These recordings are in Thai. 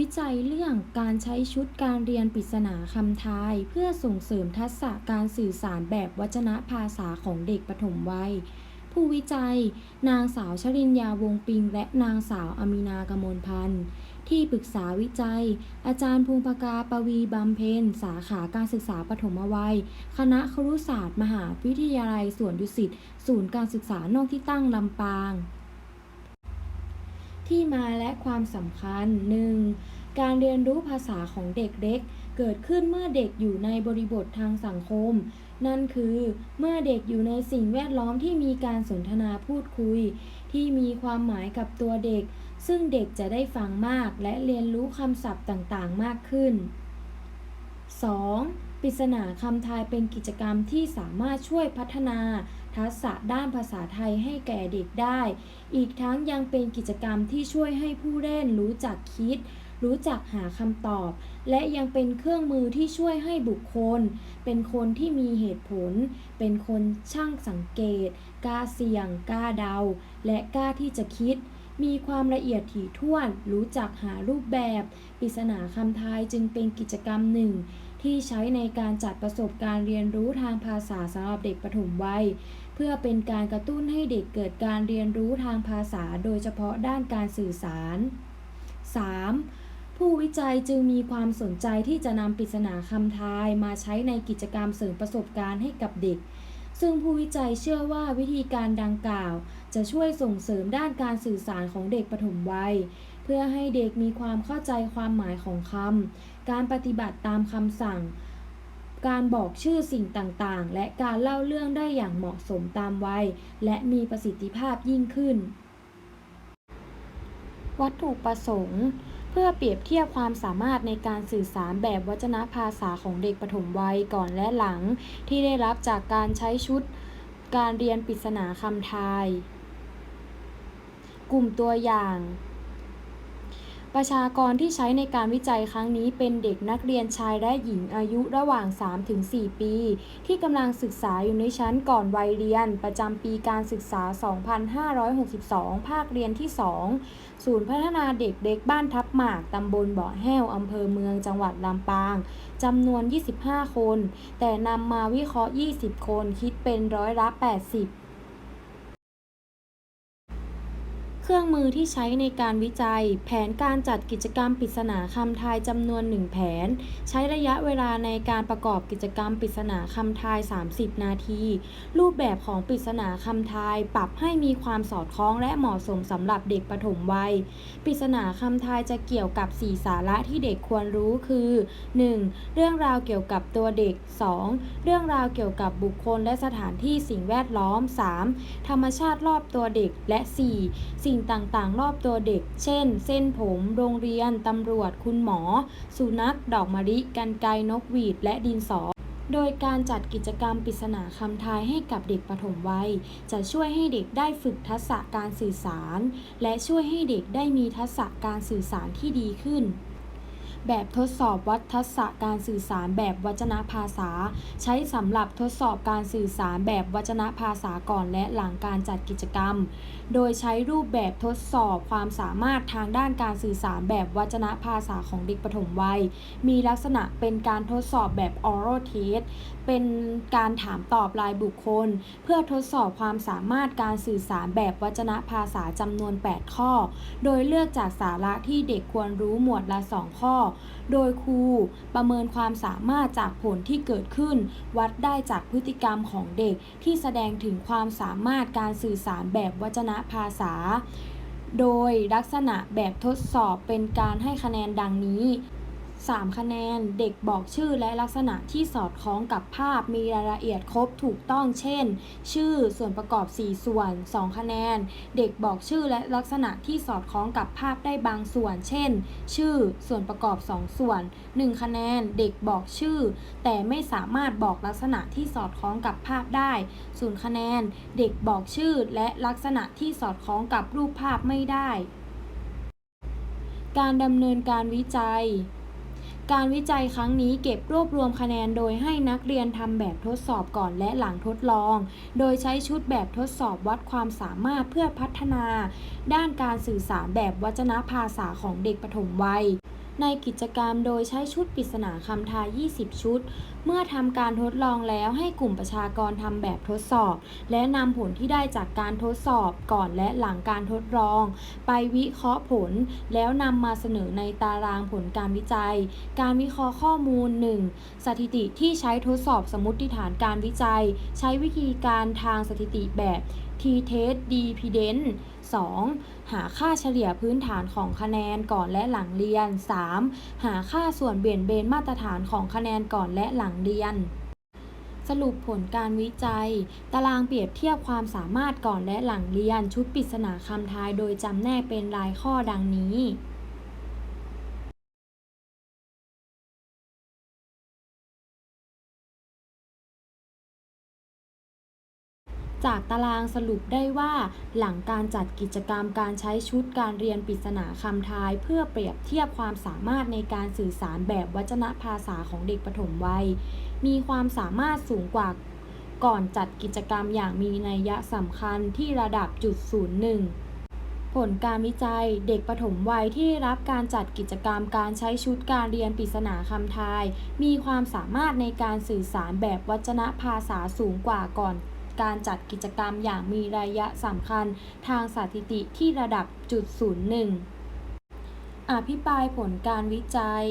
วิจัยเรื่องการใช้ชุดการเรียนปริศนาคำทาย เพื่อส่งเสริมทักษะการสื่อสารแบบวจนะภาษาของเด็กปฐมวัย ผู้วิจัย นางสาวชรินยาวงปิง และนางสาวอมีนากมลพันธ์ที่ปรึกษาวิจัย อาจารย์ภูมิปกาปวีบำเพ็ญสาขาการศึกษาปฐมวัย คณะครุศาสตร์ มหาวิทยาลัยสวนดุสิตศูนย์การศึกษานอกที่ตั้งลำปาง ที่มาและความสำคัญ 1. การเรียนรู้ภาษาของเด็กเล็ก เกิดขึ้นเมื่อเด็กอยู่ในบริบททางสังคม นั่นคือเมื่อเด็กอยู่ในสิ่งแวดล้อมที่มีการสนทนาพูดคุย ที่มีความหมายกับตัวเด็ก ซึ่งเด็กจะได้ฟังมากและเรียนรู้คำศัพท์ต่างๆ มากขึ้น 2. ปริศนาคำทายเป็นกิจกรรมที่สามารถช่วยพัฒนา ทักษะด้านภาษาไทยให้แก่เด็กได้ อีกทั้งยังเป็นกิจกรรมที่ช่วยให้ผู้เล่นรู้จักคิด รู้จักหาคำตอบ และยังเป็นเครื่องมือที่ช่วยให้บุคคล เป็นคนที่มีเหตุผล เป็นคนช่างสังเกต กล้าเสี่ยง กล้าเดา และกล้าที่จะคิด มีความละเอียดถี่ถ้วน รู้จักหารูปแบบ ปริศนาคำทายจึงเป็นกิจกรรมหนึ่ง ที่ใช้ในการจัดประสบการณ์เรียนรู้ทางภาษาสำหรับเด็กปฐมวัย เพื่อเป็นการกระตุ้นให้เด็กเกิดการเรียนรู้ทางภาษาโดยเฉพาะด้านการสื่อสาร 3. ผู้วิจัยจึงมีความสนใจที่จะนำปริศนาคำทายมาใช้ในกิจกรรมเสริมประสบการณ์ให้กับเด็ก ซึ่งผู้วิจัยเชื่อว่าวิธีการดังกล่าว จะช่วยส่งเสริมด้านการสื่อสารของเด็กปฐมวัย เพื่อให้เด็กมีความเข้าใจความหมายของคำการปฏิบัติตามคำสั่ง การบอกชื่อสิ่งต่างๆ และการเล่าเรื่องได้อย่างเหมาะสมตามวัย และมีประสิทธิภาพยิ่งขึ้น วัตถุประสงค์ พื่อเปรียบเทียบความสามารถในการสื่อสารแบบวจนะภาษาของเด็กปฐมวัยก่อนและหลัง ที่ได้รับจากการใช้ชุดการเรียนปริศนาคำทาย กลุ่มตัวอย่าง ประชากรที่ใช้ในการวิจัยครั้งนี้เป็นเด็กนักเรียนชายและหญิงอายุระหว่าง 3-4 ปี ที่กำลังศึกษาอยู่ในชั้นก่อนวัยเรียน ประจำปีการศึกษา 2562 ภาคเรียนที่ 2 ศูนย์พัฒนาเด็กเล็กบ้านทับหมาก ตำบลบาะแห้วอำเภอเมืองจังหวัดลำปางจำนวน 25 คน แต่นำมาวิเคราะห์ 20 คนคิดเป็นร้อยละ 80 รื่องมือที่ใช้ในการวิจัย แผนการจัดกิจกรรมปริศนาคำทายจำนวนหนึ่งแผน ใช้ระยะเวลาในการประกอบกิจกรรมปริศนาคำทาย 30 นาที รูปแบบของปริศนาคำทาย ปรับให้มีความสอดคล้องและเหมาะสมสำหรับเด็กปฐมวัย ปริศนาคำทายจะเกี่ยวกับ 4 สาระที่เด็กควรรู้คือ 1. เรื่องราวเกี่ยวกับตัวเด็ก 2. เรื่องราวเกี่ยวกับบุคคลและสถานที่สิ่งแวดล้อม 3. ธรรมชาติรอบตัวเด็กและ 4. สิ่งต่างๆ รอบตัวเด็ก เช่น เส้นผม โรงเรียน ตำรวจ คุณหมอ สุนัข ดอกมะลิ กันไกนกหวีด และดินสอ โดยการจัดกิจกรรมปริศนาคำทายให้กับเด็กปฐมวัย จะช่วยให้เด็กได้ฝึกทักษะการสื่อสาร และช่วยให้เด็กได้มีทักษะการสื่อสารที่ดีขึ้น แบบทดสอบวัดทักษะการสื่อสารแบบวจนะภาษา ใช้สำหรับทดสอบการสื่อสารแบบวจนะภาษาก่อนและหลังการจัดกิจกรรม โดยใช้รูปแบบทดสอบความสามารถทางด้านการสื่อสารแบบวจนะภาษาของเด็กปฐมวัย มีลักษณะเป็นการทดสอบแบบ oral test เป็นการถามตอบรายบุคคล เพื่อทดสอบความสามารถการสื่อสารแบบวจนะภาษาจำนวน 8 ข้อ โดยเลือกจากสาระที่เด็กควรรู้หมวดละ 2 ข้อ โดยครูประเมินความสามารถจากผลที่เกิดขึ้น วัดได้จากพฤติกรรมของเด็กที่แสดงถึงความสามารถการสื่อสารแบบวจนะภาษา โดยลักษณะแบบทดสอบเป็นการให้คะแนนดังนี้ 3 คะแนน เด็กบอกชื่อและลักษณะที่สอดคล้องกับภาพมีรายละเอียดครบถูกต้องเช่น ชื่อส่วนประกอบ 4 ส่วน 2 คะแนน เด็กบอกชื่อและลักษณะที่สอดคล้องกับภาพได้บางส่วน เช่น ชื่อส่วนประกอบ 2 ส่วน 1 คะแนน เด็กบอกชื่อ แต่ไม่สามารถบอกลักษณะที่สอดคล้องกับภาพได้ 0 คะแนน เด็กบอกชื่อและลักษณะที่สอดคล้องกับรูปภาพไม่ได้ การดำเนินการวิจัย การวิจัยครั้งนี้เก็บรวบรวมคะแนนโดยให้นักเรียนทำแบบทดสอบก่อนและหลังทดลอง โดยใช้ชุดแบบทดสอบวัดความสามารถเพื่อพัฒนา ด้านการสื่อสารแบบวจนะภาษาของเด็กปฐมวัย ในกิจกรรมโดยใช้ชุดปริศนาคำทาย 20 ชุด เมื่อทำการทดลองแล้วให้กลุ่มประชากรทำแบบทดสอบ และนำผลที่ได้จากการทดสอบก่อนและหลังการทดลอง ไปวิเคราะห์ผล แล้วนำมาเสนอในตารางผลการวิจัย การวิเคราะห์ข้อมูล 1. สถิติที่ใช้ทดสอบสมมติฐานการวิจัย ใช้วิธีการทางสถิติแบบ t-test dependent 2. หาค่าเฉลี่ยพื้นฐานของคะแนนก่อนและหลังเรียน 3. หาค่าส่วนเบี่ยงเบนมาตรฐานของคะแนนก่อนและหลังเรียนสรุปผลการวิจัย ตารางเปรียบเทียบความสามารถก่อนและหลังเรียน ชุดปริศนาคำทายโดยจำแนกเป็นรายข้อดังนี้ จากตารางสรุปได้ว่า หลังการจัดกิจกรรมการใช้ชุดการเรียนปริศนาคำทาย เพื่อเปรียบเทียบความสามารถในการสื่อสารแบบวจนภาษาของเด็กปฐมวัย มีความสามารถสูงกว่าก่อนจัดกิจกรรมอย่างมีนัยสำคัญที่ระดับจุดศูนย์หนึ่งผลการวิจัยเด็กปฐมวัยที่ได้รับการจัดกิจกรรมการใช้ชุดการเรียนปริศนาคำทาย มีความสามารถในการสื่อสารแบบวจนภาษาสูงกว่าก่อน การจัดกิจกรรมอย่างมีระยะสำคัญทางสถิติที่ระดับจุดศูนย์หนึ่งอภิปรายผลการวิจัย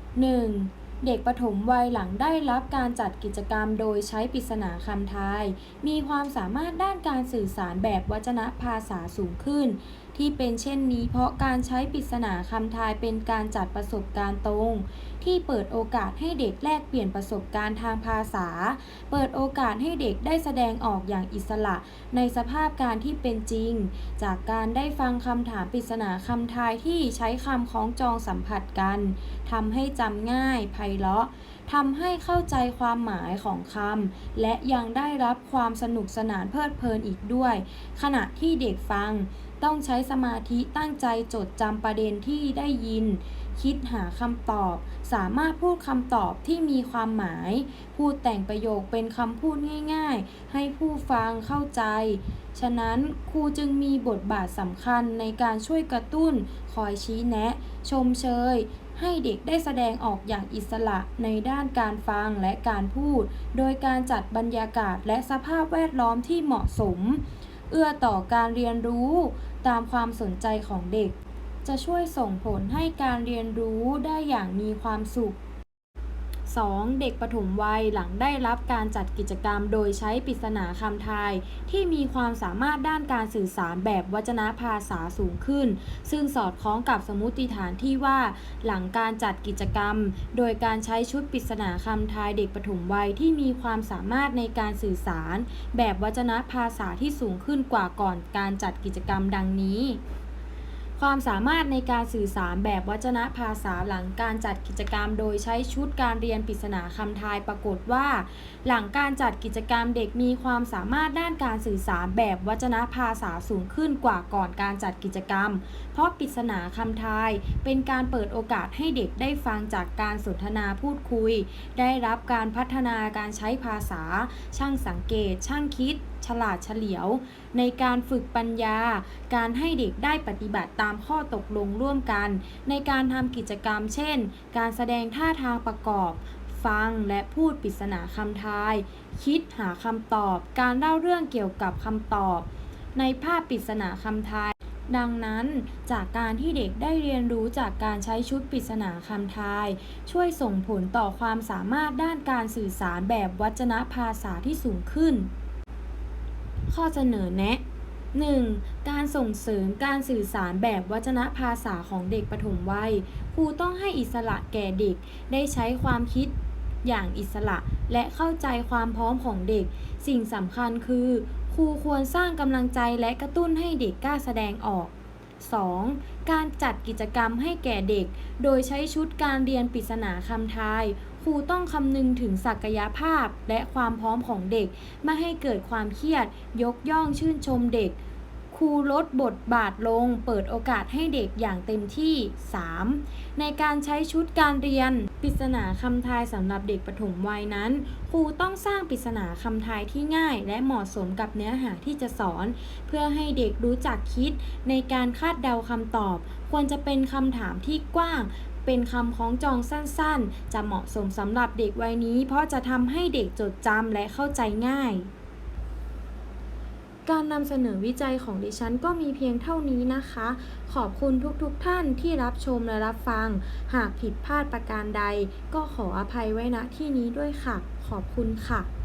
1. เด็กปฐมวัยหลังได้รับการจัดกิจกรรมโดยใช้ปริศนาคำทาย มีความสามารถด้านการสื่อสารแบบวจนภาษาสูงขึ้น ที่เป็นเช่นนี้เพราะการใช้ปริศนาคำทายเป็นการจัดประสบการณ์ตรง ที่เปิดโอกาสให้เด็กแลกเปลี่ยนประสบการณ์ทางภาษา เปิดโอกาสให้เด็กได้แสดงออกอย่างอิสระ ในสภาพการที่เป็นจริง จากการได้ฟังคำถามปริศนาคำทายที่ใช้คำคล้องจองสัมผัสกันทำให้จำง่ายไพเราะ ทำให้เข้าใจความหมายของคำและยังได้รับความสนุกสนานเพลิดเพลินอีกด้วย ขณะที่เด็กฟังต้องใช้สมาธิตั้งใจจดจำประเด็นที่ได้ยิน คิดหาคำตอบ สามารถพูดคำตอบที่มีความหมาย พูดแต่งประโยคเป็นคำพูดง่ายๆ ให้ผู้ฟังเข้าใจ ฉะนั้นครูจึงมีบทบาทสำคัญในการช่วยกระตุ้น คอยชี้แนะ ชมเชย ให้เด็กได้แสดงออกอย่างอิสระในด้านการฟังและการพูด โดยการจัดบรรยากาศและสภาพแวดล้อมที่เหมาะสม เอื้อต่อการเรียนรู้ตามความสนใจของเด็ก จะช่วยส่งผลให้การเรียนรู้ได้อย่างมีความสุข 2. เด็กปฐมวัยหลังได้รับการจัดกิจกรรม โดยใช้ปริศนาคำทาย ที่มีความสามารถด้านการสื่อสารแบบวจนภาษาสูงขึ้น ซึ่งสอดคล้องกับสมมติฐานที่ว่า หลังการจัดกิจกรรม โดยการใช้ชุดปริศนาคำทายเด็กปฐมวัยที่มีความสามารถในการสื่อสาร แบบวจนภาษาที่สูงขึ้นกว่าก่อนการจัดกิจกรรมดังนี้ ความสามารถในการสื่อสารแบบวัจนภาษาหลังการจัดกิจกรรม โดยใช้ชุดการเรียนปริศนาคำทายปรากฏว่า หลังการจัดกิจกรรมเด็กมีความสามารถด้านการสื่อสารแบบวัจนภาษาสูงขึ้นกว่าก่อนการจัดกิจกรรม เพราะปริศนาคำทายเป็นการเปิดโอกาสให้เด็กได้ฟังจากการสนทนาพูดคุย ได้รับการพัฒนาการใช้ภาษา ช่างสังเกต ช่างคิด ฉลาดเฉลียว ในการฝึกปัญญา การให้เด็กได้ปฏิบัติตามข้อตกลงร่วมกัน ในการทำกิจกรรมเช่น การแสดงท่าทางประกอบ ฟังและพูดปริศนาคำทาย คิดหาคำตอบ การเล่าเรื่องเกี่ยวกับคำตอบ ในภาพปริศนาคำทายดังนั้นจากการที่เด็กได้เรียนรู้จากการใช้ชุดปริศนาคำทาย ช่วยส่งผลต่อความสามารถด้านการสื่อสารแบบวัจนภาษาที่สูงขึ้น ข้อเสนอแนะ 1. การส่งเสริมการสื่อสารแบบวัจนภาษาของเด็กปฐมวัย ครูต้องให้อิสระแก่เด็ก ได้ใช้ความคิดอย่างอิสระและเข้าใจความพร้อมของเด็ก สิ่งสำคัญคือ ครูควรสร้างกำลังใจและกระตุ้นให้เด็กกล้าแสดงออก 2. การจัดกิจกรรมให้แก่เด็ก โดยใช้ชุดการเรียนปริศนาคำทาย ครูต้องคำนึงถึงศักยภาพและความพร้อมของเด็ก ไม่ให้เกิดความเครียด ยกย่องชื่นชมเด็ก ครูลดบทบาทลง เปิดโอกาสให้เด็กอย่างเต็มที่ 3. ในการใช้ชุดการเรียน ปริศนาคำทายสำหรับเด็กปฐมวัยนั้น ครูต้องสร้างปริศนาคำทายที่ง่าย และเหมาะสมกับเนื้อหาที่จะสอน เพื่อให้เด็กรู้จักคิด ในการคาดเดาคำตอบ ควรจะเป็นคำถามที่กว้างเป็นคำคล้องจองสั้นๆ จะเหมาะสมสำหรับเด็กวัยนี้ เพราะจะทำให้เด็กจดจำและเข้าใจง่าย การนำเสนอวิจัยของดิฉันก็มีเพียงเท่านี้นะคะ ขอบคุณทุกๆทท่านที่รับชมและรับฟัง หากผิดพลาดประการใด ก็ขออภัยไว้ณที่นี้ด้วยค่ะ ขอบคุณค่ะ